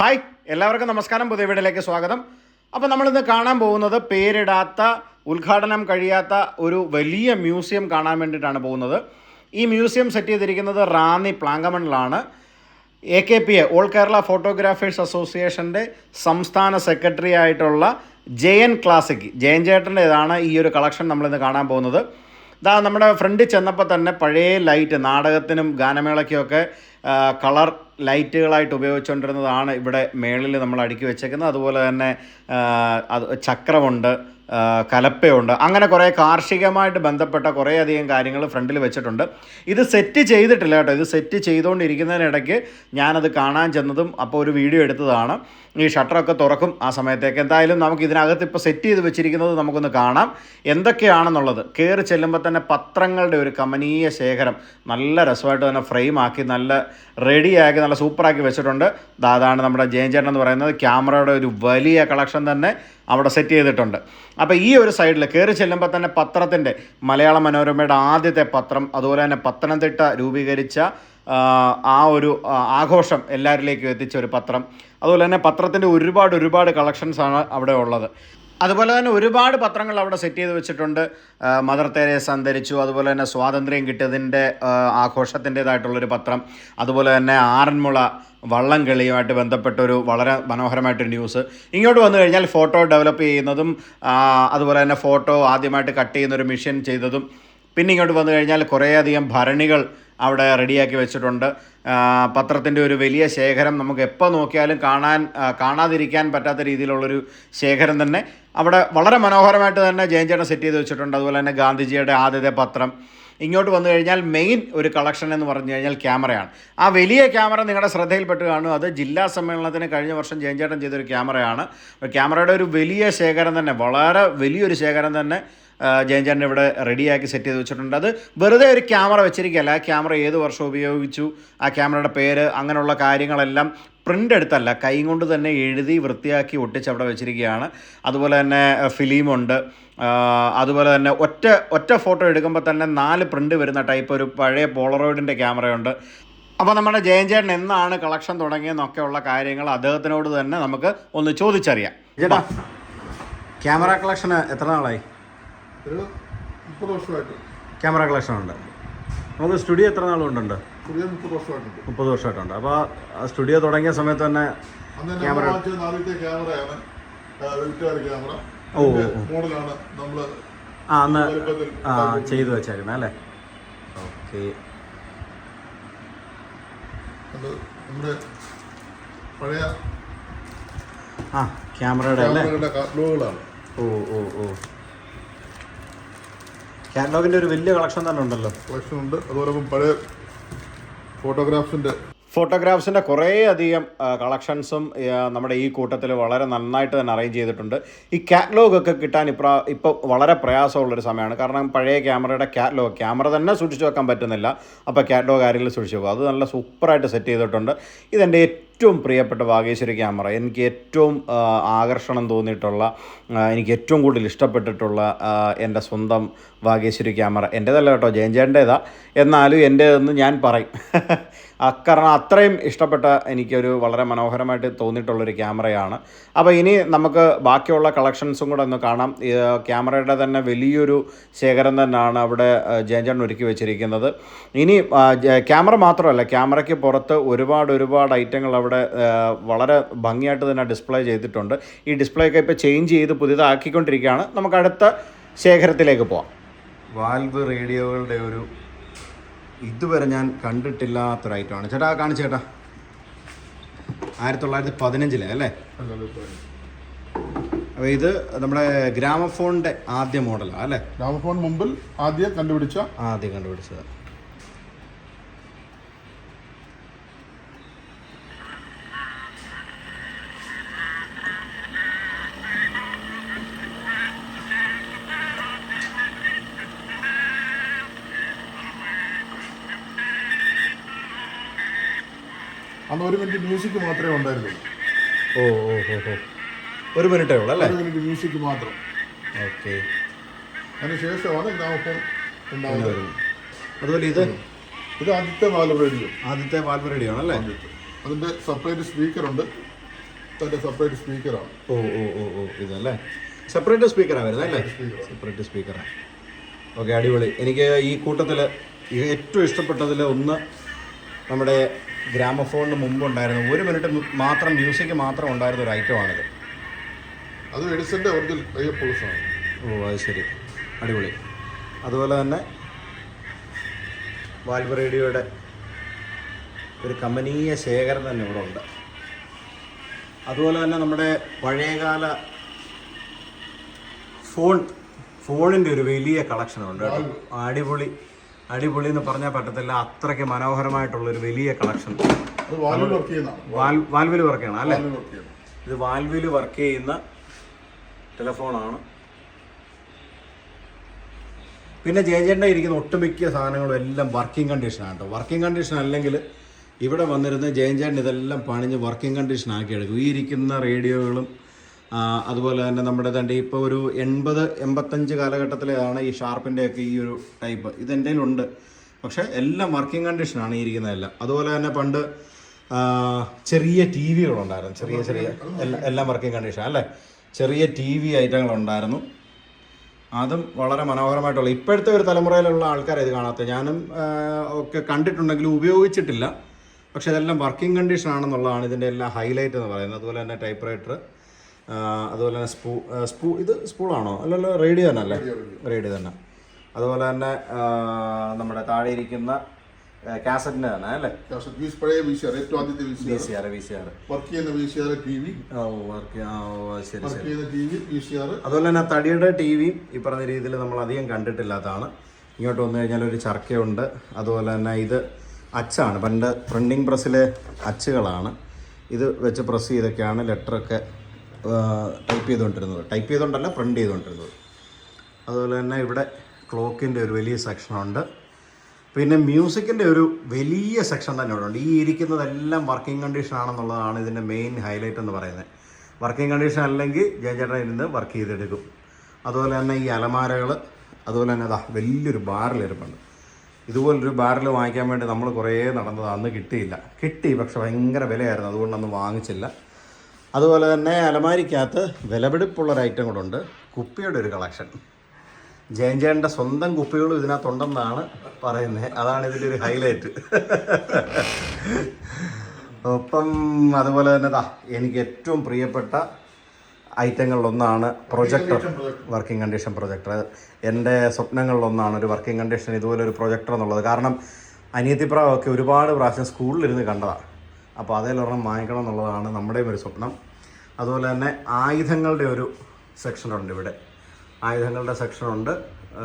Hi എല്ലാവർക്കും നമസ്കാരം. പുതിയ വീടിലേക്ക് സ്വാഗതം. അപ്പോൾ നമ്മളിന്ന് കാണാൻ പോകുന്നത് പേരിടാത്ത ഉദ്ഘാടനം കഴിയാത്ത ഒരു വലിയ മ്യൂസിയം കാണാൻ വേണ്ടിയിട്ടാണ് പോകുന്നത്. ഈ മ്യൂസിയം സെറ്റ് ചെയ്തിരിക്കുന്നത് Ranni പ്ലാങ്കമണിലാണ് A K P A all Kerala photographers അസോസിയേഷന്റെ സംസ്ഥാന സെക്രട്ടറി ആയിട്ടുള്ള ജയൻ ക്ലാസിക് ജയൻ ചേട്ടന്റെതാണ് ഈ ഒരു കളക്ഷൻ നമ്മളിന്ന് കാണാൻ പോകുന്നത്. ഇതാ നമ്മുടെ ഫ്രണ്ട് ചെന്നപ്പോൾ തന്നെ പഴയ ലൈറ്റ് നാടകത്തിനും ഗാനമേളയ്ക്കുമൊക്കെ കളർ ലൈറ്റുകളായിട്ട് ഉപയോഗിച്ചുകൊണ്ടിരുന്നതാണ് ഇവിടെ മേളിൽ നമ്മൾ അടുക്കി വെച്ചേക്കുന്നത്. അതുപോലെ തന്നെ അത് ചക്രമുണ്ട് കലപ്പയുണ്ട്. അങ്ങനെ കുറേ കാർഷികമായിട്ട് ബന്ധപ്പെട്ട കുറേയധികം കാര്യങ്ങൾ ഫ്രണ്ടിൽ വെച്ചിട്ടുണ്ട്. ഇത് സെറ്റ് ചെയ്തിട്ടില്ല കേട്ടോ. ഇത് സെറ്റ് ചെയ്തുകൊണ്ടിരിക്കുന്നതിനിടയ്ക്ക് ഞാനത് കാണാൻ ചെന്നതും അപ്പോൾ ഒരു വീഡിയോ എടുത്തതാണ്. ഈ ഷട്ടറൊക്കെ തുറക്കും ആ സമയത്തേക്ക്. എന്തായാലും നമുക്ക് ഇതിനകത്ത് ഇപ്പോൾ സെറ്റ് ചെയ്ത് വെച്ചിരിക്കുന്നത് നമുക്കൊന്ന് കാണാം. എന്തൊക്കെയാണെന്നുള്ളത്. കയറി ചെല്ലുമ്പോൾ തന്നെ പത്രങ്ങളുടെ ഒരു കമനീയ ശേഖരം നല്ല രസമായിട്ട് തന്നെ ഫ്രെയിം ആക്കി നല്ല റെഡിയാക്കി നല്ല സൂപ്പറാക്കി വെച്ചിട്ടുണ്ട്. അതാണ് നമ്മുടെ ജയൻ ചേട്ടൻ എന്ന് പറയുന്നത്. ക്യാമറയുടെ ഒരു വലിയ കളക്ഷൻ തന്നെ അവിടെ സെറ്റ് ചെയ്തിട്ടുണ്ട്. അപ്പോൾ ഈ ഒരു സൈഡിൽ കയറി ചെല്ലുമ്പോൾ തന്നെ പത്രത്തിന്റെ മലയാള മനോരമയുടെ ആദ്യത്തെ പത്രം അതുപോലെ തന്നെ പത്തനംതിട്ട രൂപീകരിച്ച ആ, ഒരു ആഘോഷം എല്ലാവരിലേക്കും എത്തിച്ച ഒരു പത്രം. അതുപോലെ തന്നെ പത്രത്തിന്റെ ഒരുപാട് ഒരുപാട് കളക്ഷൻസാണ് അവിടെ ഉള്ളത്. അതുപോലെ തന്നെ ഒരുപാട് പത്രങ്ങൾ അവിടെ സെറ്റ് ചെയ്ത് വെച്ചിട്ടുണ്ട്. മദർ തെരേസ അന്തരിച്ചു. അതുപോലെ തന്നെ സ്വാതന്ത്ര്യം കിട്ടിയതിന്റെ ആഘോഷത്തിന്റെതായിട്ടുള്ളൊരു പത്രം. അതുപോലെ തന്നെ ആറന്മുള വള്ളം കളിയുമായിട്ട് ബന്ധപ്പെട്ട ഒരു വളരെ മനോഹരമായിട്ടൊരു ന്യൂസ് ഇങ്ങോട്ട് വന്നു കഴിഞ്ഞാൽ ഫോട്ടോ ഡെവലപ്പ് ചെയ്യുന്നതും അതുപോലെ തന്നെ ഫോട്ടോ ആദ്യമായിട്ട് കട്ട് ചെയ്യുന്ന ഒരു മിഷൻ ചെയ്തതും. പിന്നെ ഇങ്ങോട്ട് വന്നു കഴിഞ്ഞാൽ കുറേയധികം ഭരണികൾ അവിടെ റെഡിയാക്കി വെച്ചിട്ടുണ്ട്. പത്രത്തിന്റെ ഒരു വലിയ ശേഖരം നമുക്ക് എപ്പോൾ നോക്കിയാലും കാണാൻ കാണാതിരിക്കാൻ പറ്റാത്ത രീതിയിലുള്ളൊരു ശേഖരം തന്നെ. അവിടെ വളരെ മനോഹരമായിട്ട് തന്നെ ജയൻചേട്ടൻ സെറ്റ് ചെയ്ത് വെച്ചിട്ടുണ്ട്. അതുപോലെ തന്നെ ഗാന്ധിജിയുടെ ആദ്യത്തെ പത്രം. ഇങ്ങോട്ട് വന്നു കഴിഞ്ഞാൽ മെയിൻ ഒരു കളക്ഷൻ എന്ന് പറഞ്ഞു കഴിഞ്ഞാൽ ക്യാമറയാണ്. ആ വലിയ ക്യാമറ നിങ്ങളുടെ ശ്രദ്ധയിൽപ്പെട്ട് കാണും അത് ജില്ലാ സമ്മേളനത്തിന് കഴിഞ്ഞ വർഷം ജയൻചേട്ടൻ ചെയ്തൊരു ക്യാമറയാണ്. ക്യാമറയുടെ ഒരു വലിയ ശേഖരം തന്നെ വളരെ വലിയൊരു ശേഖരം തന്നെ ആ, ജയൻചേട്ടൻ ഇവിടെ റെഡിയാക്കി സെറ്റ് ചെയ്ത് വെച്ചിട്ടുണ്ട്. അത് വെറുതെ ഒരു ക്യാമറ വെച്ചിരിക്കുകയല്ല. ആ ക്യാമറ ഏത് വർഷം ഉപയോഗിച്ചു ആ ക്യാമറയുടെ പേര് അങ്ങനെയുള്ള കാര്യങ്ങളെല്ലാം പ്രിന്റ് എടുത്തല്ല കൈ കൊണ്ട് തന്നെ എഴുതി വൃത്തിയാക്കി ഒട്ടിച്ച് അവിടെ വെച്ചിരിക്കുകയാണ്. അതുപോലെ തന്നെ ഫിലിമുണ്ട്. അതുപോലെ തന്നെ ഒറ്റ ഒറ്റ ഫോട്ടോ എടുക്കുമ്പോൾ തന്നെ നാല് പ്രിന്റ് വരുന്ന ടൈപ്പ് ഒരു പഴയ പോളറോയിഡിന്റെ ക്യാമറയുണ്ട്. അപ്പോൾ നമ്മുടെ ജയൻ ചേട്ടൻ എന്നാണ് കളക്ഷൻ തുടങ്ങിയെന്നൊക്കെയുള്ള കാര്യങ്ങൾ അദ്ദേഹത്തിനോട് തന്നെ നമുക്ക് ഒന്ന് ചോദിച്ചറിയാം. ചേട്ടാ ക്യാമറ കളക്ഷൻ എത്ര നാളായി? ഒരു മുപ്പത് വർഷമായിട്ട്. ക്യാമറ കളക്ഷൻ ഉണ്ട് നമുക്ക് സ്റ്റുഡിയോ എത്ര നാളുകൊണ്ടുണ്ട് മുപ്പത് വർഷമായിട്ടുണ്ട്. അപ്പൊ സ്റ്റുഡിയോ തുടങ്ങിയ സമയത്ത് തന്നെ ആദ്യത്തെ ക്യാമറയാണ് ക്യാമറ. ഓ, ഓ, മോഡലാണ് നമ്മൾ ആ അന്ന് ആ ചെയ്തു വെച്ചേക്കുന്നത് അല്ലേ? ഓക്കെ. അത് നമ്മുടെ പഴയ ആ ക്യാമറയുടെ അല്ലേ? കാറ്റലോഗുകളാണ് ഓ ഓ ഓ. കാറ്റലോഗിന്റെ ഒരു വലിയ കളക്ഷൻ തന്നെ ഉണ്ടല്ലോ. കളക്ഷൻ ഉണ്ട്. അതുപോലെ പഴയ ഫോട്ടോഗ്രാഫ്സിന്റെ ഫോട്ടോഗ്രാഫ്സിന്റെ കുറേ അധികം കളക്ഷൻസും നമ്മുടെ ഈ കൂട്ടത്തിൽ വളരെ നന്നായിട്ട് തന്നെ അറേഞ്ച് ചെയ്തിട്ടുണ്ട്. ഈ കാറ്റലോഗ് ഒക്കെ കിട്ടാൻ ഇപ്രാ ഇപ്പോൾ വളരെ പ്രയാസമുള്ളൊരു സമയമാണ്. കാരണം പഴയ ക്യാമറയുടെ കാറ്റലോഗ് ക്യാമറ തന്നെ സൂക്ഷിച്ചു വെക്കാൻ പറ്റുന്നില്ല. അപ്പോൾ കാറ്റലോഗ് ആരെങ്കിലും സൂക്ഷിച്ചു വെക്കും. അത് നല്ല സൂപ്പറായിട്ട് സെറ്റ് ചെയ്തിട്ടുണ്ട്. ഇതെന്റെ ഏറ്റവും പ്രിയപ്പെട്ട വാഗേശ്വരി ക്യാമറ എനിക്ക് ഏറ്റവും ആകർഷണം തോന്നിയിട്ടുള്ള എനിക്ക് ഏറ്റവും കൂടുതൽ ഇഷ്ടപ്പെട്ടിട്ടുള്ള എന്റെ സ്വന്തം വാഗേശ്വരി ക്യാമറ. എന്റേതല്ല കേട്ടോ ജയഞ്ചേന്റേതാ എന്നാലും എന്റേതെന്ന് ഞാൻ പറയും. കാരണം അത്രയും ഇഷ്ടപ്പെട്ട എനിക്കൊരു വളരെ മനോഹരമായിട്ട് തോന്നിയിട്ടുള്ളൊരു ക്യാമറയാണ്. അപ്പോൾ ഇനി നമുക്ക് ബാക്കിയുള്ള കളക്ഷൻസും കൂടെ ഒന്ന് കാണാം. ക്യാമറയുടെ തന്നെ വലിയൊരു ശേഖരം തന്നെയാണ് അവിടെ ആ, ഒരുക്കി വെച്ചിരിക്കുന്നത്. ഇനി ക്യാമറ മാത്രമല്ല ക്യാമറയ്ക്ക് പുറത്ത് ഒരുപാട് ഒരുപാട് ഐറ്റങ്ങൾ അവിടെ ആ, വളരെ ഭംഗിയായിട്ട് തന്നെ ഡിസ്പ്ലേ ചെയ്തിട്ടുണ്ട്. ഈ ഡിസ്പ്ലേ ഒക്കെ ഇപ്പോൾ ചേഞ്ച് ചെയ്ത് പുതിയതാക്കിക്കൊണ്ടിരിക്കുകയാണ്. നമുക്ക് അടുത്ത ശേഖരത്തിലേക്ക് പോവാം. വാൽവ് റേഡിയോകളുടെ ഒരു ഇതുവരെ ഞാൻ കണ്ടിട്ടില്ലാത്തൊരൈറ്റമാണ് ചേട്ടാ കാണിച്ചു ചേട്ടാ. ആയിരത്തി തൊള്ളായിരത്തി പതിനഞ്ചിലെ അല്ലേ? അപ്പോൾ ഇത് നമ്മുടെ ഗ്രാമഫോണിന്റെ ആദ്യ മോഡലാണ് അല്ലേ? ഗ്രാമഫോൺ മുമ്പിൽ ആദ്യം കണ്ടുപിടിച്ച ആദ്യം കണ്ടുപിടിച്ചത്. അന്ന് ഒരു മിനിറ്റ് മ്യൂസിക് മാത്രമേ ഉണ്ടായിരുന്നുള്ളൂ. ഓ ഓ ഓ ഓ. ഒരു മിനിറ്റേ ഉള്ളൂ അല്ലേ? ഒരു മിനിറ്റ് മ്യൂസിക് മാത്രം. ഓക്കെ. അതിന് ശേഷമാണ് ഗ്രാമഫോൺ ഉണ്ടായത് അതുപോലെ ഇത്? ഇത് ആദ്യത്തെ വാൽവ് റേഡിയോ. ആദ്യത്തെ വാൽവ് റേഡിയോ ആണല്ലേ? അതിന്റെ സെപ്പറേറ്റ് സ്പീക്കർ ഉണ്ട്. അതിന്റെ സെപ്പറേറ്റ് സ്പീക്കറാണ് ഓ ഓ ഓ ഓ. ഇതല്ലേ? സെപ്പറേറ്റ് സ്പീക്കറാണ് വരുന്നത് അല്ലേ? സെപ്പറേറ്റ് സ്പീക്കറാണ് ഓക്കെ അടിപൊളി. എനിക്ക് ഈ കൂട്ടത്തിൽ ഏറ്റവും ഇഷ്ടപ്പെട്ടതിൽ ഒന്ന് നമ്മുടെ ഗ്രാമഫോണിന് മുമ്പ് ഉണ്ടായിരുന്ന ഒരു മിനിറ്റ് മാത്രം മ്യൂസിക് മാത്രം ഉണ്ടായിരുന്ന ഒരു ഐറ്റമാണിത്. അത് എഡിസന്റെ ഒറിജിനൽ ആണ്. ഓ അത് ശരി. അടിപൊളി. അതുപോലെ തന്നെ വാൽവ് റേഡിയോയുടെ ഒരു കമനീയ ശേഖരം തന്നെ ഇവിടെ ഉണ്ട്. അതുപോലെ തന്നെ നമ്മുടെ പഴയകാല ഫോൺ ഫോണിന്റെ ഒരു വലിയ കളക്ഷനുണ്ട് അടിപൊളി അടിപൊളി എന്ന് പറഞ്ഞാൽ പറ്റത്തില്ല അത്രയ്ക്ക് മനോഹരമായിട്ടുള്ള ഒരു വലിയ കളക്ഷൻ വാൽവിൽ വർക്ക് ചെയ്യണം അല്ലേ? ഇത് വാൽവിൽ വർക്ക് ചെയ്യുന്ന ടെലഫോണാണ് പിന്നെ ജയചേട്ടന്റെ ഇരിക്കുന്ന ഒട്ടുമിക്ക സാധനങ്ങളും എല്ലാം വർക്കിംഗ് കണ്ടീഷനാണ് കേട്ടോ. വർക്കിംഗ് കണ്ടീഷൻ അല്ലെങ്കിൽ ഇവിടെ വന്നിരുന്ന് ജയചേട്ടൻ ഇതെല്ലാം പണിഞ്ഞ് വർക്കിംഗ് കണ്ടീഷൻ ആക്കി എടുക്കും ഈ ഇരിക്കുന്ന റേഡിയോകളും അതുപോലെ തന്നെ നമ്മുടെ തണ്ടി ഇപ്പോൾ ഒരു എൺപത് എൺപത്തഞ്ച് കാലഘട്ടത്തിലേതാണ് ഈ ഷാർപ്പിന്റെയൊക്കെ ഈ ഒരു ടൈപ്പ്. ഇത് ഉണ്ട് പക്ഷേ എല്ലാം വർക്കിംഗ് കണ്ടീഷനാണ് ഇരിക്കുന്നതെല്ലാം അതുപോലെ തന്നെ പണ്ട് ചെറിയ ടി വികളുണ്ടായിരുന്നു. ചെറിയ ചെറിയ എല്ലാം എല്ലാം വർക്കിംഗ് കണ്ടീഷൻ അല്ലേ? ചെറിയ ടി വി ഐറ്റങ്ങളുണ്ടായിരുന്നു. അതും വളരെ മനോഹരമായിട്ടുള്ള ഇപ്പോഴത്തെ ഒരു തലമുറയിലുള്ള ആൾക്കാരെ ഇത് കാണാത്ത. ഞാനും ഒക്കെ കണ്ടിട്ടുണ്ടെങ്കിലും ഉപയോഗിച്ചിട്ടില്ല. പക്ഷെ ഇതെല്ലാം വർക്കിംഗ് കണ്ടീഷൻ ആണെന്നുള്ളതാണ് ഇതിന്റെ എല്ലാം ഹൈലൈറ്റ് എന്ന് പറയുന്നത്. അതുപോലെ തന്നെ ടൈപ്പ് റൈറ്റർ അതുപോലെ തന്നെ സ്പൂ സ്പൂ ഇത് സ്പൂളാണോ? അല്ലല്ലോ റേഡിയോ തന്നെ അല്ലേ റേഡിയോ തന്നെ. അതുപോലെ തന്നെ നമ്മുടെ താഴെ ഇരിക്കുന്ന കാസറ്റിന്റെ തന്നെ അല്ലേ? കാസറ്റ് വീസ് പഴയ വി സി ആർ ഏറ്റവും ആദ്യത്തെ V C V R C R V C R work ചെയ്യുന്ന V C R T V ഓ വർക്ക് ശരി. വർക്ക് ചെയ്യുന്ന T V V C R അതുപോലെ തന്നെ തടിയുടെ ടി വി ഈ പറഞ്ഞ രീതിയിൽ നമ്മൾ അധികം കണ്ടിട്ടില്ലാത്തതാണ്. ഇങ്ങോട്ട് വന്നു കഴിഞ്ഞാൽ ഒരു ചർക്കയുണ്ട്. അതുപോലെ തന്നെ ഇത് അച്ചാണ്. പണ്ട് പ്രിന്റിങ് പ്രസ്സിലെ അച്ചുകളാണ്. ഇത് വെച്ച് പ്രസ് ചെയ്തൊക്കെയാണ് ലെറ്ററൊക്കെ ടൈപ്പ് ചെയ്തുകൊണ്ടിരുന്നത് ടൈപ്പ് ചെയ്തുകൊണ്ടല്ല പ്രിന്റ് ചെയ്തുകൊണ്ടിരുന്നത് അതുപോലെ തന്നെ ഇവിടെ ക്ലോക്കിന്റെ ഒരു വലിയ സെക്ഷനുണ്ട് പിന്നെ മ്യൂസിക്കിന്റെ ഒരു വലിയ സെക്ഷൻ തന്നെ ഇവിടെ ഉണ്ട്. ഈ ഇരിക്കുന്നതെല്ലാം വർക്കിംഗ് കണ്ടീഷൻ ആണെന്നുള്ളതാണ് ഇതിന്റെ മെയിൻ ഹൈലൈറ്റ് എന്ന് പറയുന്നത്. വർക്കിംഗ് കണ്ടീഷൻ അല്ലെങ്കിൽ ജയചേട്ടൻ ഇരുന്ന് വർക്ക് ചെയ്തെടുക്കും. അതുപോലെ തന്നെ ഈ അലമാരകൾ അതുപോലെ തന്നെ അതാ വലിയൊരു ബാറിൽ ഇരിപ്പുണ്ട്. ഇതുപോലൊരു ബാറിൽ വാങ്ങിക്കാൻ വേണ്ടി നമ്മൾ കുറേ നടന്നത് അന്ന് കിട്ടിയില്ല. കിട്ടി പക്ഷെ ഭയങ്കര വിലയായിരുന്നു. അതുകൊണ്ട് അന്ന് വാങ്ങിച്ചില്ല. അതുപോലെ തന്നെ അലമാരിക്കകത്ത് വിലപിടിപ്പുള്ളൊരു ഐറ്റം കൂടെ ഉണ്ട്. കുപ്പിയുടെ ഒരു കളക്ഷൻ ജയൻചേട്ടന്റെ സ്വന്തം കുപ്പികളും ഇതിനകത്തുണ്ടെന്നാണ് പറയുന്നത്. അതാണ് ഇതിന്റെ ഒരു ഹൈലൈറ്റ് ഒപ്പം അതുപോലെ തന്നെ ദാ എനിക്ക് ഏറ്റവും പ്രിയപ്പെട്ട ഐറ്റങ്ങളിലൊന്നാണ് പ്രൊജക്ടർ വർക്കിംഗ് കണ്ടീഷൻ പ്രൊജക്ടർ എന്റെ സ്വപ്നങ്ങളിലൊന്നാണ് ഒരു വർക്കിംഗ് കണ്ടീഷൻ ഇതുപോലെ ഒരു പ്രൊജക്ടർ എന്നുള്ളത്. കാരണം അനിയത്തിപ്രാവൊക്കെ ഒരുപാട് പ്രാവശ്യം സ്കൂളിലിരുന്ന് കണ്ടതാണ് അപ്പോൾ അതിലൊരെണ്ണം വാങ്ങിക്കണം എന്നുള്ളതാണ് നമ്മുടെയും ഒരു സ്വപ്നം. അതുപോലെ തന്നെ ആയുധങ്ങളുടെ ഒരു സെക്ഷനുണ്ട് ഇവിടെ. ആയുധങ്ങളുടെ സെക്ഷനുണ്ട്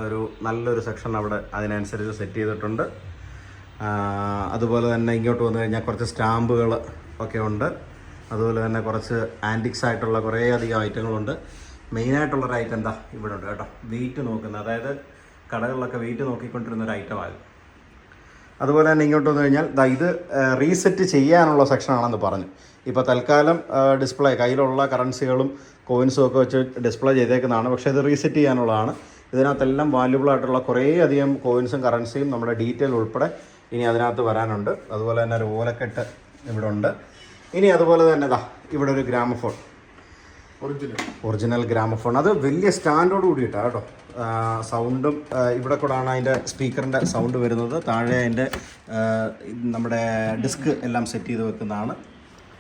ഒരു നല്ലൊരു സെക്ഷൻ അവിടെ അതിനനുസരിച്ച് സെറ്റ് ചെയ്തിട്ടുണ്ട്. അതുപോലെ തന്നെ ഇങ്ങോട്ട് വന്നു കഴിഞ്ഞാൽ കുറച്ച് സ്റ്റാമ്പുകൾ ഒക്കെ ഉണ്ട്. അതുപോലെ തന്നെ കുറച്ച് ആന്റിക്സ് ആയിട്ടുള്ള കുറേ അധികം ഐറ്റങ്ങളുണ്ട് മെയിനായിട്ടുള്ളൊരു ഐറ്റം എന്താ ഇവിടെ ഉണ്ട് കേട്ടോ. വെയിറ്റ് നോക്കുന്നത്. അതായത് കടകളിലൊക്കെ വെയിറ്റ് നോക്കിക്കൊണ്ടിരുന്ന ഒരു ഐറ്റമാണ് അതുപോലെ തന്നെ ഇങ്ങോട്ട് വന്നു കഴിഞ്ഞാൽ ദാ ഇത് റീസെറ്റ് ചെയ്യാനുള്ള സെക്ഷനാണെന്ന് പറഞ്ഞു. ഇപ്പോൾ തൽക്കാലം ഡിസ്പ്ലേ കയ്യിലുള്ള കറൻസികളും കോയിൻസും ഒക്കെ വെച്ച് ഡിസ്പ്ലേ ചെയ്തേക്കുന്നതാണ്. പക്ഷേ ഇത് റീസെറ്റ് ചെയ്യാനുള്ളതാണ്. ഇതിനകത്തെല്ലാം വാല്യുബിൾ ആയിട്ടുള്ള കുറേ അധികം കോയിൻസും കറൻസിയും നമ്മുടെ ഡീറ്റെയിൽ ഉൾപ്പെടെ ഇനി അതിനകത്ത് വരാനുണ്ട്. അതുപോലെ തന്നെ ഒരു ഓലക്കെട്ട് ഇവിടെ ഉണ്ട്. ഇനി അതുപോലെ തന്നെ ദാ ഇവിടെ ഒരു ഗ്രാമഫോൺ. ഒറിജിനൽ ഗ്രാമഫോൺ അത് വലിയ സ്റ്റാൻഡോട് കൂടിയിട്ടാണ് കേട്ടോ. സൗണ്ടും ഇവിടെ ഇവിടെ കൂടാണ് അതിന്റെ സ്പീക്കറിന്റെ സൗണ്ട് വരുന്നത്. താഴെ അതിന്റെ നമ്മുടെ ഡിസ്ക് എല്ലാം സെറ്റ് ചെയ്ത് വെക്കുന്നതാണ്.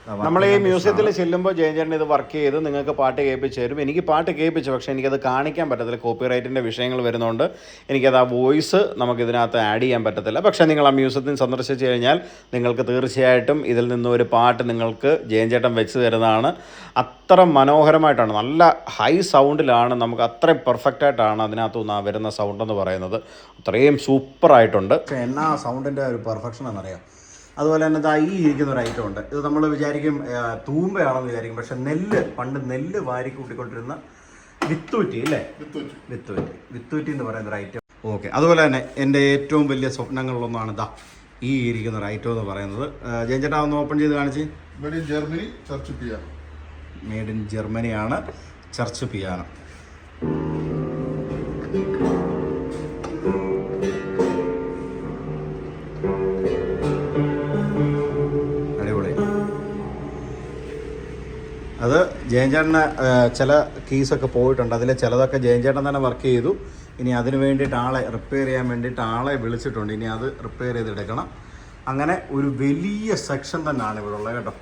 നമ്മൾ ഈ മ്യൂസിയത്തിൽ ചെല്ലുമ്പോൾ ജയചേട്ടൻ ഇത് വർക്ക് ചെയ്ത് നിങ്ങൾക്ക് പാട്ട് കേൾപ്പിച്ച് തരും. എനിക്ക് പാട്ട് കേൾപ്പിച്ചു പക്ഷേ എനിക്കത് കാണിക്കാൻ പറ്റത്തില്ല. കോപ്പി റൈറ്റിന്റെ വിഷയങ്ങൾ വരുന്നതുകൊണ്ട് എനിക്കത് ആ വോയിസ് നമുക്ക് ഇതിനകത്ത് ആഡ് ചെയ്യാൻ പറ്റത്തില്ല. പക്ഷേ നിങ്ങൾ ആ മ്യൂസിയത്തിൽ സന്ദർശിച്ച് കഴിഞ്ഞാൽ നിങ്ങൾക്ക് തീർച്ചയായിട്ടും ഇതിൽ നിന്ന് ഒരു പാട്ട് നിങ്ങൾക്ക് ജയചേട്ടൻ വെച്ച് തരുന്നതാണ്. അത്ര മനോഹരമായിട്ടാണ് നല്ല ഹൈ സൗണ്ടിലാണ് നമുക്ക് അത്രയും പെർഫെക്റ്റ് ആയിട്ടാണ് അതിനകത്ത് നിന്ന് ആ വരുന്ന സൗണ്ട് എന്ന് പറയുന്നത്. അത്രയും സൂപ്പറായിട്ടുണ്ട്. ആയിട്ടുണ്ട് എന്നാ സൗണ്ടിന്റെ ഒരു പെർഫെക്ഷൻ എന്നറിയാം അതുപോലെ തന്നെ ദാ ഈ ഇരിക്കുന്ന ഒരു ഐറ്റം ഉണ്ട്. ഇത് നമ്മൾ വിചാരിക്കും തൂമ്പയാണെന്ന് വിചാരിക്കും. പക്ഷെ നെല്ല് പണ്ട് നെല്ല് വാരി കൂട്ടിക്കൊണ്ടിരുന്ന വിത്തൂറ്റി അല്ലേ വിത്ത് വിത്തൂറ്റി. വിത്തൂറ്റി എന്ന് പറയുന്ന ഒരു ഐറ്റം ഓക്കെ അതുപോലെ തന്നെ എന്റെ ഏറ്റവും വലിയ സ്വപ്നങ്ങളിലൊന്നാണ് ദാ ഈ ഇരിക്കുന്ന ഒരു ഐറ്റം എന്ന് പറയുന്നത്. ജയൻചേട്ടാ ഒന്ന് ഓപ്പൺ ചെയ്ത് കാണിച്ച്. Made in Germany church piano made in ജർമ്മനിയാണ് church piano ജയൻചേട്ടന് ചില കീസൊക്കെ പോയിട്ടുണ്ട്. അതിൽ ചിലതൊക്കെ ജയൻചേട്ടൻ തന്നെ വർക്ക് ചെയ്തു. ഇനി അതിന് വേണ്ടിയിട്ട് ആളെ റിപ്പയർ ചെയ്യാൻ വേണ്ടിയിട്ട് ആളെ വിളിച്ചിട്ടുണ്ട്. ഇനി അത് റിപ്പയർ ചെയ്തെടുക്കണം. അങ്ങനെ ഒരു വലിയ സെക്ഷൻ തന്നെയാണ് ഇവിടെ ഉള്ളത് കേട്ടോ.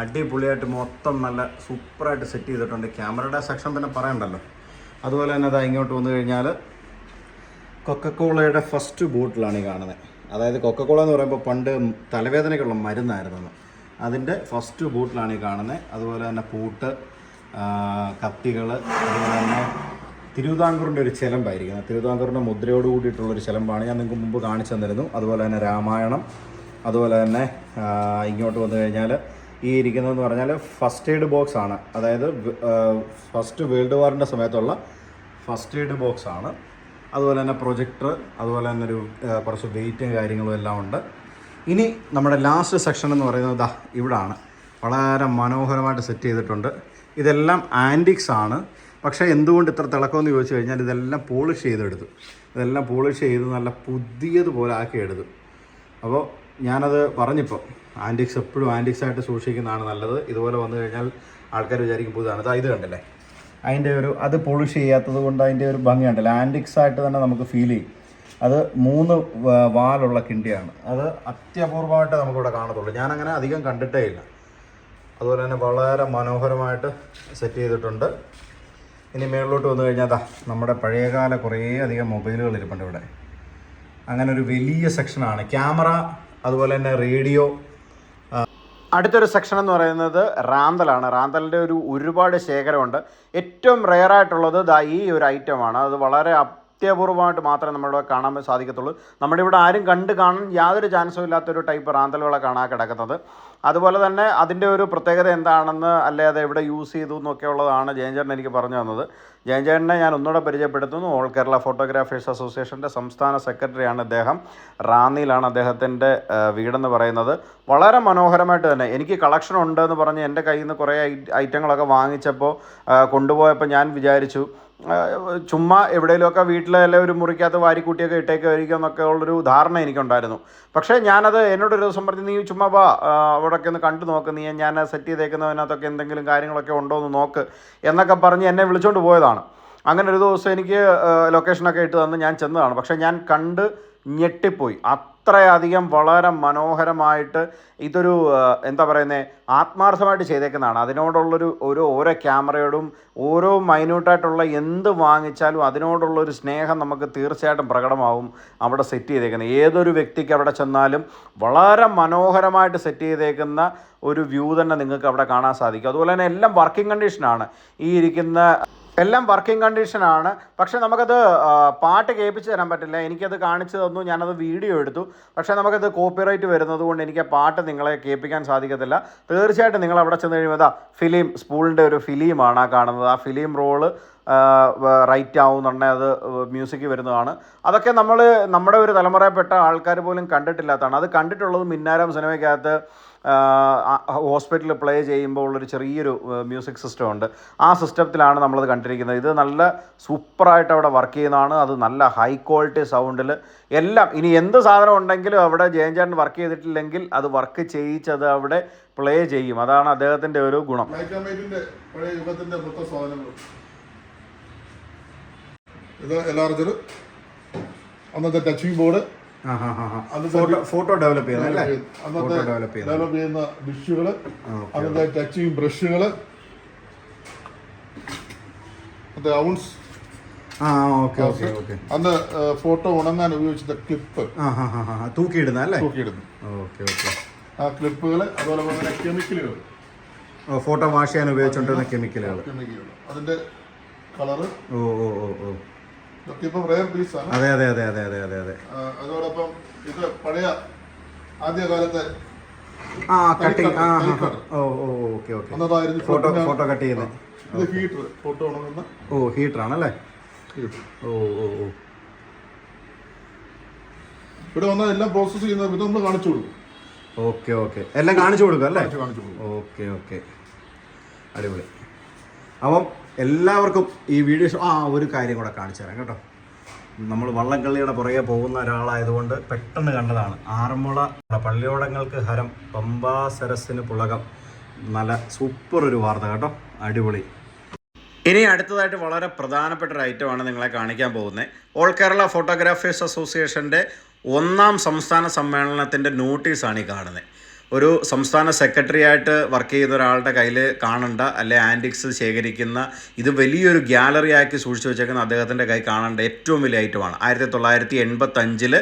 അടിപൊളിയായിട്ട് മൊത്തം നല്ല സൂപ്പറായിട്ട് സെറ്റ് ചെയ്തിട്ടുണ്ട്. ക്യാമറയുടെ സെക്ഷൻ തന്നെ പറയണ്ടല്ലോ. അതുപോലെ തന്നെ അത് ഇങ്ങോട്ട് വന്നു കഴിഞ്ഞാൽ കൊക്കക്കോളയുടെ ഫസ്റ്റ് ബോട്ടിലാണ് ഈ കാണുന്നത്. അതായത് കൊക്കക്കോള എന്ന് പറയുമ്പോൾ പണ്ട് തലവേദനയ്ക്കുള്ള മരുന്നായിരുന്നു അതിന്റെ ഫസ്റ്റ് ബൂട്ടിലാണ് ഈ കാണുന്നത് അതുപോലെ തന്നെ പൂട്ട് കത്തികൾ അതുപോലെ തന്നെ തിരുവിതാംകൂറിന്റെ ഒരു ചിലമ്പായിരിക്കുന്നത്. തിരുവിതാംകൂറിന്റെ മുദ്രയോട് കൂടിയിട്ടുള്ളൊരു ചിലമ്പാണ്. ഞാൻ നിങ്ങൾക്ക് മുമ്പ് കാണിച്ചു തന്നിരുന്നു. അതുപോലെ തന്നെ രാമായണം അതുപോലെ തന്നെ ഇങ്ങോട്ട് വന്നു കഴിഞ്ഞാൽ ഈ ഇരിക്കുന്നതെന്ന് പറഞ്ഞാൽ ഫസ്റ്റ് എയ്ഡ് ബോക്സ് ആണ്. അതായത് ഫസ്റ്റ് വേൾഡ് വാറിന്റെ സമയത്തുള്ള ഫസ്റ്റ് എയ്ഡ് ബോക്സ് ആണ്. അതുപോലെ തന്നെ പ്രൊജക്ടർ അതുപോലെ തന്നെ ഒരു കുറച്ച് വെയിറ്റും കാര്യങ്ങളും എല്ലാം ഉണ്ട്. ഇനി നമ്മുടെ ലാസ്റ്റ് സെക്ഷൻ എന്ന് പറയുന്നത് ദാ ഇവിടാണ്. വളരെ മനോഹരമായിട്ട് സെറ്റ് ചെയ്തിട്ടുണ്ട്. ഇതെല്ലാം ആന്റിക്സ് ആണ്. പക്ഷേ എന്തുകൊണ്ട് ഇത്ര തിളക്കമെന്ന് ചോദിച്ചു കഴിഞ്ഞാൽ ഇതെല്ലാം പോളിഷ് ചെയ്തെടുത്തു. ഇതെല്ലാം പോളിഷ് ചെയ്ത് നല്ല പുതിയതുപോലെ ആക്കി എടുത്തു അപ്പോൾ ഞാനത് പറഞ്ഞിപ്പോൾ ആന്റിക്സ് എപ്പോഴും ആന്റിക്സ് ആയിട്ട് സൂക്ഷിക്കുന്നതാണ് നല്ലത്. ഇതുപോലെ വന്നു കഴിഞ്ഞാൽ ആൾക്കാർ വിചാരിക്കും പുതുതാണ് ഇതാ ഇത് കണ്ടല്ലേ? അതിന്റെ ഒരു അത് പോളിഷ് ചെയ്യാത്തത് കൊണ്ട് അതിന്റെ ഒരു ഭംഗി ഉണ്ടല്ലോ ആന്റിക്സ് ആയിട്ട് തന്നെ നമുക്ക് ഫീൽ ചെയ്യും. അത് മൂന്ന് വാലുള്ള കിണ്ടിയാണ്. അത് അത്യപൂർവമായിട്ട് നമുക്കിവിടെ കാണത്തുള്ളൂ. ഞാനങ്ങനെ അധികം കണ്ടിട്ടേ ഇല്ല. അതുപോലെ തന്നെ വളരെ മനോഹരമായിട്ട് സെറ്റ് ചെയ്തിട്ടുണ്ട്. ഇനി മേളിലോട്ട് വന്നു കഴിഞ്ഞാൽ അതാ നമ്മുടെ പഴയകാല കുറേ അധികം മൊബൈലുകൾ ഇരിപ്പുണ്ട് ഇവിടെ. അങ്ങനെ ഒരു വലിയ സെക്ഷനാണ് ക്യാമറ അതുപോലെ തന്നെ റേഡിയോ അടുത്തൊരു സെക്ഷൻ എന്ന് പറയുന്നത് റാന്തലാണ്. റാന്തലിന്റെ ഒരു ഒരുപാട് ശേഖരമുണ്ട്. ഏറ്റവും റെയർ ആയിട്ടുള്ളത് ദാ ഈ ഒരു ഐറ്റമാണ് അത് വളരെ അത്യപൂർവമായിട്ട് മാത്രമേ നമ്മളിവിടെ കാണാൻ സാധിക്കത്തുള്ളൂ. നമ്മുടെ ഇവിടെ ആരും കണ്ട് കാണാൻ യാതൊരു ചാൻസും ഇല്ലാത്തൊരു ടൈപ്പ് റാന്തലുകളെ കാണാൻ കിടക്കുന്നത്. അതുപോലെ തന്നെ അതിന്റെ ഒരു പ്രത്യേകത എന്താണെന്ന് അല്ലെ അത് എവിടെ യൂസ് ചെയ്തു എന്നൊക്കെ ഉള്ളതാണ് ജയൻചേട്ടൻ എനിക്ക് പറഞ്ഞു തന്നത്. ജയൻചേട്ടനെ ഞാൻ ഒന്നുകൂടെ പരിചയപ്പെടുത്തുന്നു. ഓൾ കേരള ഫോട്ടോഗ്രാഫേഴ്സ് അസോസിയേഷന്റെ സംസ്ഥാന സെക്രട്ടറിയാണ് അദ്ദേഹം റാന്നിയിലാണ് അദ്ദേഹത്തിന്റെ വീടെന്ന് പറയുന്നത്. വളരെ മനോഹരമായിട്ട് തന്നെ. എനിക്ക് കളക്ഷൻ ഉണ്ട് എന്ന് പറഞ്ഞ് എന്റെ കയ്യിൽ നിന്ന് കുറേ ഐറ്റങ്ങളൊക്കെ വാങ്ങിച്ചപ്പോൾ കൊണ്ടുപോയപ്പോൾ ഞാൻ വിചാരിച്ചു ചുമ്മാ എവിടെയെങ്കിലുമൊക്കെ വീട്ടിലെല്ലാം ഒരു മുറിക്കകത്ത് വാരിക്കൂട്ടിയൊക്കെ ഇട്ടേക്കായിരിക്കും എന്നൊക്കെ ഉള്ളൊരു ധാരണ എനിക്കുണ്ടായിരുന്നു. പക്ഷേ ഞാനത് എന്നോടൊരു ദിവസം പറഞ്ഞു നീ ചുമ്മാ വാ അവിടെയൊക്കെ ഒന്ന് കണ്ടു നോക്ക്. നീ ഞാൻ സെറ്റ് ചെയ്തേക്കുന്നതിനകത്തൊക്കെ എന്തെങ്കിലും കാര്യങ്ങളൊക്കെ ഉണ്ടോ എന്ന് നോക്ക്. എന്നൊക്കെ പറഞ്ഞ് എന്നെ വിളിച്ചുകൊണ്ട് പോയതാണ്. അങ്ങനെ ഒരു ദിവസം എനിക്ക് ലൊക്കേഷനൊക്കെ ഇട്ട് തന്ന് ഞാൻ ചെന്നതാണ്. പക്ഷേ ഞാൻ കണ്ട് ഞെട്ടിപ്പോയി. അത്രയധികം വളരെ മനോഹരമായിട്ട് ഇതൊരു എന്താ പറയുന്നത് ആത്മാർത്ഥമായിട്ട് ചെയ്തേക്കുന്നതാണ്. അതിനോടുള്ളൊരു ഒരു ഓരോ ക്യാമറയോടും ഓരോ മൈന്യൂട്ടായിട്ടുള്ള എന്ത് വാങ്ങിച്ചാലും അതിനോടുള്ളൊരു സ്നേഹം നമുക്ക് തീർച്ചയായിട്ടും പ്രകടമാവും അവിടെ സെറ്റ് ചെയ്തേക്കുന്നത്. ഏതൊരു വ്യക്തിക്ക് അവിടെ ചെന്നാലും വളരെ മനോഹരമായിട്ട് സെറ്റ് ചെയ്തേക്കുന്ന ഒരു വ്യൂ തന്നെ നിങ്ങൾക്ക് അവിടെ കാണാൻ സാധിക്കും. അതുപോലെ തന്നെ എല്ലാം വർക്കിംഗ് കണ്ടീഷനാണ് ഈ ഇരിക്കുന്ന എല്ലാം വർക്കിംഗ് കണ്ടീഷനാണ് പക്ഷേ നമുക്കത് പാട്ട് കേൾപ്പിച്ച് തരാൻ പറ്റില്ല. എനിക്കത് കാണിച്ചു തന്നു ഞാനത് വീഡിയോ എടുത്തു. പക്ഷേ നമുക്കത് കോപ്പിറൈറ്റ് വരുന്നത് കൊണ്ട് എനിക്ക് ആ പാട്ട് നിങ്ങളെ കേൾപ്പിക്കാൻ സാധിക്കത്തില്ല. തീർച്ചയായിട്ടും നിങ്ങൾ അവിടെ ചെന്ന് കഴിയുമ്പോൾ ഫിലിം സ്പൂളിന്റെ ഒരു ഫിലിമാണ് ആ കാണുന്നത്. ആ ഫിലിം റോൾ റൈറ്റ് ആവുന്നുണ്ടെങ്കിൽ അത് മ്യൂസിക് വരുന്നതാണ്. അതൊക്കെ നമ്മൾ നമ്മുടെ ഒരു തലമുറയിൽപ്പെട്ട ആൾക്കാർ പോലും കണ്ടിട്ടില്ലാത്തതാണ്. അത് കണ്ടിട്ടുള്ളത് മിന്നാരം സിനിമയ്ക്കകത്ത് ഹോസ്പിറ്റലിൽ പ്ലേ ചെയ്യുമ്പോൾ ഉള്ളൊരു ചെറിയൊരു മ്യൂസിക് സിസ്റ്റം ഉണ്ട്. ആ സിസ്റ്റത്തിലാണ് നമ്മളത് കണ്ടിരിക്കുന്നത്. ഇത് നല്ല സൂപ്പറായിട്ട് അവിടെ വർക്ക് ചെയ്യുന്നതാണ്. അത് നല്ല ഹൈ ക്വാളിറ്റി സൗണ്ടിൽ എല്ലാം ഇനി എന്ത് സാധനം ഉണ്ടെങ്കിലും അവിടെ ജയൻചേട്ടൻ വർക്ക് ചെയ്തിട്ടില്ലെങ്കിൽ അത് വർക്ക് ചെയ്യിച്ചത് അവിടെ പ്ലേ ചെയ്യും. അതാണ് അദ്ദേഹത്തിന്റെ ഒരു ഗുണം. ഇത് അന്നത്തെ touching board photo photo develop അന്നത്തെ ഫോട്ടോ ഡെവലപ്പ് ചെയ്യുന്ന ഓക്കെ അന്നത്തെ ടച്ചിങ് ബ്രഷുകൾ അന്നത്തെ ഔൺസ്. അന്ന് ഫോട്ടോ ഉണങ്ങാൻ ഉപയോഗിച്ച ക്ലിപ്പ്. തൂക്കിയിടുന്ന അല്ലേ? തൂക്കിയിടുന്നു. Okay okay. ആ ക്ലിപ്പുകൾ അതുപോലെ തന്നെ കെമിക്കലുകൾ ഫോട്ടോ വാഷ് ചെയ്യാൻ ഉപയോഗിച്ചുകൊണ്ടിരുന്ന കെമിക്കലുകൾ കെമിക്കലുകൾ അതിന്റെ കളറ്. ഓ ഓ ഓ ഓ. അതെ അതെ അതെ അതെ അതെ അതെ അതെ. അതോടൊപ്പം ഇത് പഴയ ആദ്യകാലത്തെ ആ കട്ടിങ് ആ. ഓ ഓ okay okay. Photo photo cut ചെയ്യുന്നത്. ഇത് ഹീറ്റർ ഫോട്ടോ ഉണങ്ങുന്ന ഓ ഹീറ്റർ ആണല്ലേ? ഓ ഓ ഓ. ഇവിടെ വന്നാൽ എല്ലാം പ്രോസസ്സ് ചെയ്യുന്നത് ഇത് നമ്മൾ കാണിച്ചു കൊടുക്കും. Okay okay. എല്ലാം കാണിച്ചു കൊടുക്കും അല്ലേ? കാണിച്ചു കൊടുക്കും. Okay okay. അടിപൊളി. അപ്പം എല്ലാവർക്കും ഈ വീഡിയോ ആ ഒരു കാര്യം കൂടെ കാണിച്ചു തരാം കേട്ടോ. നമ്മൾ വള്ളംകളിയുടെ പുറകെ പോകുന്ന ഒരാളായതുകൊണ്ട് പെട്ടെന്ന് കണ്ടതാണ്. ആറന്മുള പള്ളിയോടങ്ങൾക്ക് ഹരം പമ്പാ സരസിന് പുളകം. നല്ല സൂപ്പർ ഒരു വാർത്ത കേട്ടോ. അടിപൊളി. ഇനി അടുത്തതായിട്ട് വളരെ പ്രധാനപ്പെട്ട ഒരു ഐറ്റമാണ് നിങ്ങളെ കാണിക്കാൻ പോകുന്നത്. ഓൾ കേരള ഫോട്ടോഗ്രാഫേഴ്സ് അസോസിയേഷന്റെ ഒന്നാം സംസ്ഥാന സമ്മേളനത്തിന്റെ നോട്ടീസാണ് ഈ കാണുന്നത്. ഒരു സംസ്ഥാന സെക്രട്ടറി ആയിട്ട് വർക്ക് ചെയ്യുന്ന ഒരാളുടെ കയ്യിൽ കാണണ്ട അല്ലെ ആന്റിക്സ് ശേഖരിക്കുന്ന ഇത് വലിയൊരു ഗ്യാലറി ആക്കി സൂക്ഷിച്ചു വെച്ചേക്കുന്ന അദ്ദേഹത്തിന്റെ കൈ കാണേണ്ട ഏറ്റവും വലിയ ഐറ്റമാണ് ആയിരത്തി തൊള്ളായിരത്തി എൺപത്തഞ്ചിൽ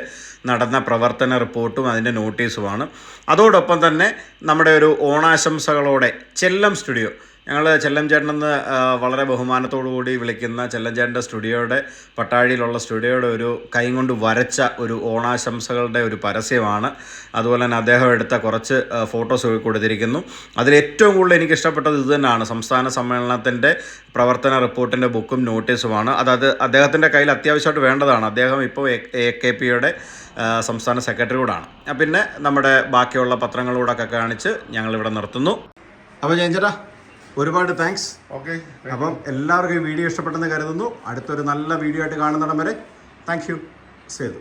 നടന്ന പ്രവർത്തന റിപ്പോർട്ടും അതിന്റെ നോട്ടീസുമാണ് അതോടൊപ്പം തന്നെ നമ്മുടെ ഒരു ഓണാശംസകളോടെ ചെല്ലം സ്റ്റുഡിയോ ഞങ്ങൾ ചെല്ലം ചേട്ടനെന്ന് വളരെ ബഹുമാനത്തോടു കൂടി വിളിക്കുന്ന ചെല്ലം ചേട്ടന്റെ സ്റ്റുഡിയോയുടെ പട്ടാഴിയിലുള്ള സ്റ്റുഡിയോയുടെ ഒരു കൈ കൊണ്ട് വരച്ച ഒരു ഓണാശംസകളുടെ ഒരു പരസ്യമാണ്. അതുപോലെ തന്നെ അദ്ദേഹം എടുത്ത കുറച്ച് ഫോട്ടോസ് കൊടുത്തിരിക്കുന്നു. അതിൽ ഏറ്റവും കൂടുതൽ എനിക്ക് ഇഷ്ടപ്പെട്ടത് ഇത് തന്നെയാണ്. സംസ്ഥാന സമ്മേളനത്തിന്റെ പ്രവർത്തന റിപ്പോർട്ടിന്റെ ബുക്കും നോട്ടീസുമാണ്. അത് അത് അദ്ദേഹത്തിന്റെ കയ്യിൽ അത്യാവശ്യമായിട്ട് വേണ്ടതാണ്. അദ്ദേഹം ഇപ്പോൾ എ കെ പിയുടെ സംസ്ഥാന സെക്രട്ടറി കൂടാണ്. പിന്നെ നമ്മുടെ ബാക്കിയുള്ള പത്രങ്ങളൂടൊക്കെ കാണിച്ച് ഞങ്ങളിവിടെ നിർത്തുന്നു. അപ്പോൾ ജയഞ്ചേട്ടാ ഒരുപാട് താങ്ക്സ് ഓക്കെ അപ്പം എല്ലാവർക്കും ഈ വീഡിയോ ഇഷ്ടപ്പെട്ടെന്ന് കരുതുന്നു. അടുത്തൊരു നല്ല വീഡിയോ ആയിട്ട് കാണുന്നിടം വരെ താങ്ക് യു സേതു